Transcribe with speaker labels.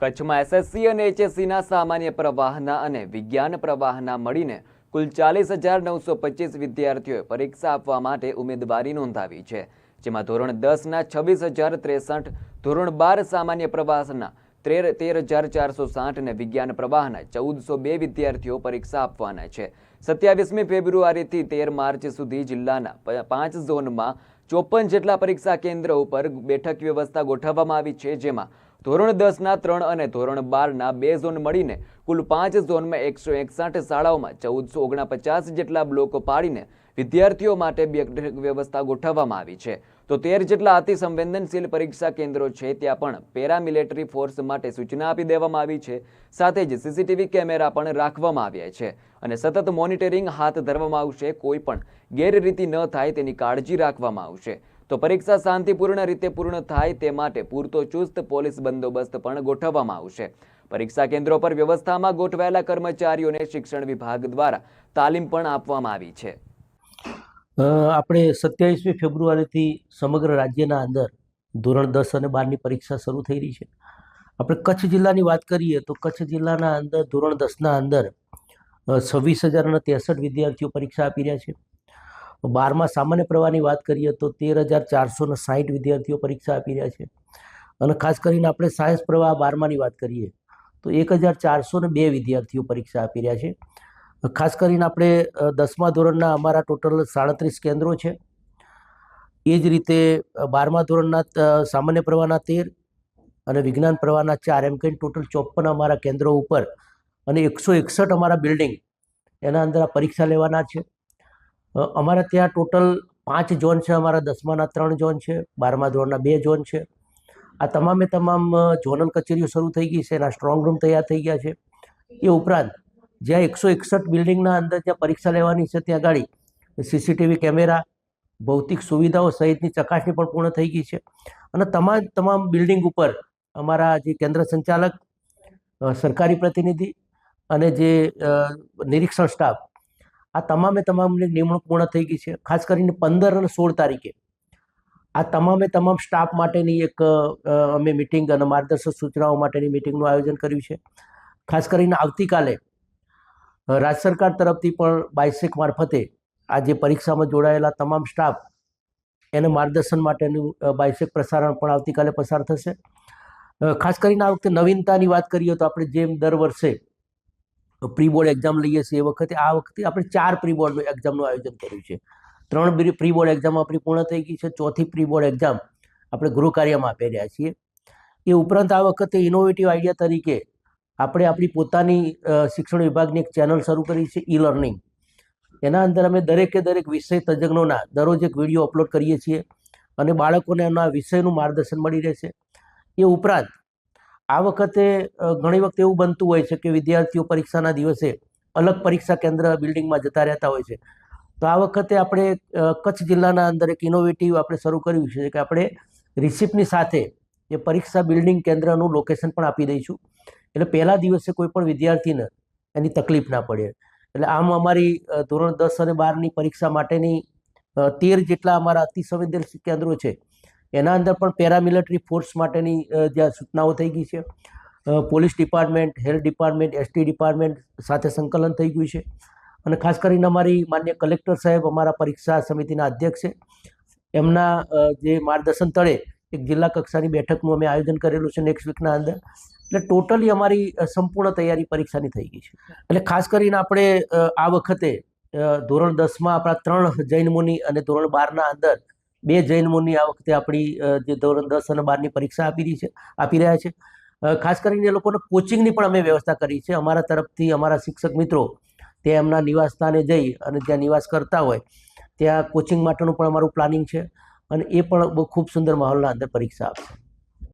Speaker 1: કચ્છમાં એસએસસી અને એચએસસીના સામાન્ય પ્રવાહના અને વિજ્ઞાન પ્રવાહના મળીને કુલ ચાલીસ હજાર નવસો પચીસ વિદ્યાર્થીઓએ પરીક્ષા આપવા માટે ઉમેદવારી નોંધાવી છે, જેમાં ધોરણ દસના છવ્વીસ હજાર ત્રેસઠ, ધોરણ બાર સામાન્ય પ્રવાહના તેર તેર હજાર ચારસો સાઠ અને વિજ્ઞાન પ્રવાહના ચૌદસો બે વિદ્યાર્થીઓ પરીક્ષા આપવાના છે. સત્યાવીસમી ફેબ્રુઆરીથી તેર માર્ચ સુધી જિલ્લાના પાંચ ઝોનમાં ચોપન જેટલા પરીક્ષા કેન્દ્ર ઉપર બેઠક વ્યવસ્થા ગોઠવવામાં આવી છે, જેમાં ધોરણ દસના ત્રણ અને ધોરણ બારના બે ઝોન મળીને કુલ પાંચ ઝોનમાં એકસો એકસાઠ શાળાઓમાં ચૌદસો ઓગણપચાસ જેટલા બ્લોકો પાડીને વિદ્યાર્થીઓ માટે બેઠક વ્યવસ્થા ગોઠવવામાં આવી છે. તો તેર જેટલા અતિ સંવેદનશીલ પરીક્ષા કેન્દ્રો છે, ત્યાં પણ પેરામિલિટરી ફોર્સ માટે સૂચના આપી દેવામાં આવી છે. સાથે જ સીસીટીવી કેમેરા પણ રાખવામાં આવ્યા છે અને સતત મોનિટરિંગ હાથ ધરવામાં આવશે. કોઈ પણ ગેરરીતિ ન થાય તેની કાળજી રાખવામાં આવશે. તો પરીક્ષા શાંતિપૂર્ણ રીતે પૂર્ણ થાય તે માટે પૂરતો ચુસ્ત પોલીસ બંદોબસ્ત પણ ગોઠવવામાં આવશે. પરીક્ષા કેન્દ્રો પર વ્યવસ્થામાં ગોઠવાયેલા કર્મચારીઓને શિક્ષણ વિભાગ દ્વારા તાલીમ પણ આપવામાં આવી છે.
Speaker 2: આપણે સત્યાવીસમી ફેબ્રુઆરીથી સમગ્ર રાજ્યના અંદર ધોરણ દસ અને બારની પરીક્ષા શરૂ થઈ રહી છે. આપણે કચ્છ જિલ્લાની વાત કરીએ તો કચ્છ જિલ્લાના અંદર ધોરણ દસના અંદર છવ્વીસ હજારના ત્રેસઠ વિદ્યાર્થીઓ પરીક્ષા આપી રહ્યા છે. બારમા સામાન્ય પ્રવાહની વાત કરીએ તો તેર હજાર ચારસોને સાહીઠ વિદ્યાર્થીઓ પરીક્ષા આપી રહ્યા છે. અને ખાસ કરીને આપણે સાયન્સ પ્રવાહ બારમાની વાત કરીએ તો એક હજાર ચારસોને બે વિદ્યાર્થીઓ પરીક્ષા આપી રહ્યા છે. ખાસ કરીને આપણે દસમા ધોરણના અમારા ટોટલ સાડત્રીસ કેન્દ્રો છે. એ જ રીતે બારમા ધોરણના સામાન્ય પ્રવાહના તેર અને વિજ્ઞાન પ્રવાહના ચાર, એમ કહીને ટોટલ ચોપન અમારા કેન્દ્રો ઉપર અને એકસો એકસઠ અમારા બિલ્ડિંગ એના અંદર આ પરીક્ષા લેવાના છે. અમારા ત્યાં ટોટલ પાંચ ઝોન છે, અમારા દસમાના ત્રણ ઝોન છે, બારમા ધોરણના બે ઝોન છે. આ તમામે તમામ ઝોનલ કચેરીઓ શરૂ થઈ ગઈ છે, એના સ્ટ્રોંગ રૂમ તૈયાર થઈ ગયા છે. એ ઉપરાંત, જ્યાં એકસો એકસઠ બિલ્ડિંગના અંદર જ્યાં પરીક્ષા લેવાની છે, ત્યાં ગાડી, સીસીટીવી કેમેરા, ભૌતિક સુવિધાઓ સહિતની ચકાસણી પણ પૂર્ણ થઈ ગઈ છે. અને તમામ તમામ બિલ્ડિંગ ઉપર અમારા જે કેન્દ્ર સંચાલક સરકારી પ્રતિનિધિ અને જે નિરીક્ષણ સ્ટાફ આ તમામે તમામની નિમણૂક પૂર્ણ થઈ ગઈ છે. ખાસ કરીને પંદર અને સોળ તારીખે. આ તમામે તમામ સ્ટાફ માટેની એક અમે મિટિંગ અને માર્ગદર્શક સૂચનાઓ માટેની મિટિંગનું આયોજન કર્યું છે. ખાસ કરીને આવતીકાલે રાજ્ય સરકાર તરફથી પણ બાયસેક મારફતે આ જે પરીક્ષામાં જોડાયેલા તમામ સ્ટાફ એને માર્ગદર્શન માટેનું બાયસેક પ્રસારણ પણ આવતીકાલે પસાર થશે. ખાસ કરીને આ વખતે નવીનતાની વાત કરીએ તો આપણે જેમ દર વર્ષે પ્રી બોર્ડ એક્ઝામ લઈએ છીએ એ વખતે, આ વખતે આપણે ચાર પ્રી બોર્ડ એક્ઝામનું આયોજન કર્યું છે. ત્રણ પ્રી બોર્ડ એક્ઝામ આપણી પૂર્ણ થઈ ગઈ છે, ચોથી પ્રી બોર્ડ એક્ઝામ આપણે ગૃહ કાર્યમાં આપી રહ્યા છીએ. એ ઉપરાંત આ વખતે ઇનોવેટિવ આઈડિયા તરીકે આપણે આપણી પોતાની શિક્ષણ વિભાગની એક ચેનલ શરૂ કરી છે ઈ લર્નિંગ એના અંદર અમે દરેકે દરેક વિષય તજજ્ઞોના દરરોજ એક વીડિયો અપલોડ કરીએ છીએ અને બાળકોને એના વિષયનું માર્ગદર્શન મળી રહેશે. એ ઉપરાંત આ વખતે ઘણી વખત એવું બનતું હોય છે કે વિદ્યાર્થીઓ પરીક્ષાના દિવસે અલગ પરીક્ષા કેન્દ્ર બિલ્ડિંગમાં જતા રહેતા હોય છે. તો આ વખતે આપણે કચ્છ જિલ્લાના અંદર એક ઇનોવેટિવ આપણે શરૂ કર્યું છે કે આપણે રિસિપ્ટની સાથે એ પરીક્ષા બિલ્ડિંગ કેન્દ્રનું લોકેશન પણ આપી દઈશું. એટલે પહેલા દિવસે કોઈ પણ વિદ્યાર્થીને એની તકલીફ ના પડે. એટલે આમ અમારી ધોરણ દસ અને બારની પરીક્ષા માટેની તેર જેટલા અમારા અતિ સંવેદનશીલ કેન્દ્રો છે એના અંદર પણ પેરામિલિટરી ફોર્સ માટેની જ્યાં સૂચનાઓ થઈ ગઈ છે. Police department, health department, ST department સાથે સંકલન થઈ ગયું છે. અને ખાસ કરીને અમારી માન્ય કલેક્ટર સાહેબ અમારા પરીક્ષા સમિતિના અધ્યક્ષ છે. એમના જે માર્ગદર્શન તળે એક જિલ્લા કક્ષાની બેઠકનું અમે આયોજન કરેલું છે નેક્સ્ટ વીકના અંદર. એટલે ટોટલી અમારી સંપૂર્ણ તૈયારી પરીક્ષાની થઈ ગઈ છે. એટલે ખાસ કરીને આપણે આ વખતે ધોરણ દસમાં આપણા ત્રણ જૈન મુનિ અને ધોરણ બારના અંદર બે જૈન મુનિ આ વખતે આપણી જે ધોરણ દસ અને બારની પરીક્ષા આપી રહી છે, આપી રહ્યા છે. ખાસ કરીને એ લોકોને કોચિંગની પણ અમે વ્યવસ્થા કરી છે. અમારા તરફથી અમારા શિક્ષક મિત્રો તે એમના નિવાસ સ્થાને જઈ અને ત્યાં નિવાસ કરતા હોય, ત્યાં કોચિંગ માટેનું પણ અમારું પ્લાનિંગ છે અને એ પણ બહુ ખૂબ સુંદર માહોલના અંદર પરીક્ષા આપશે.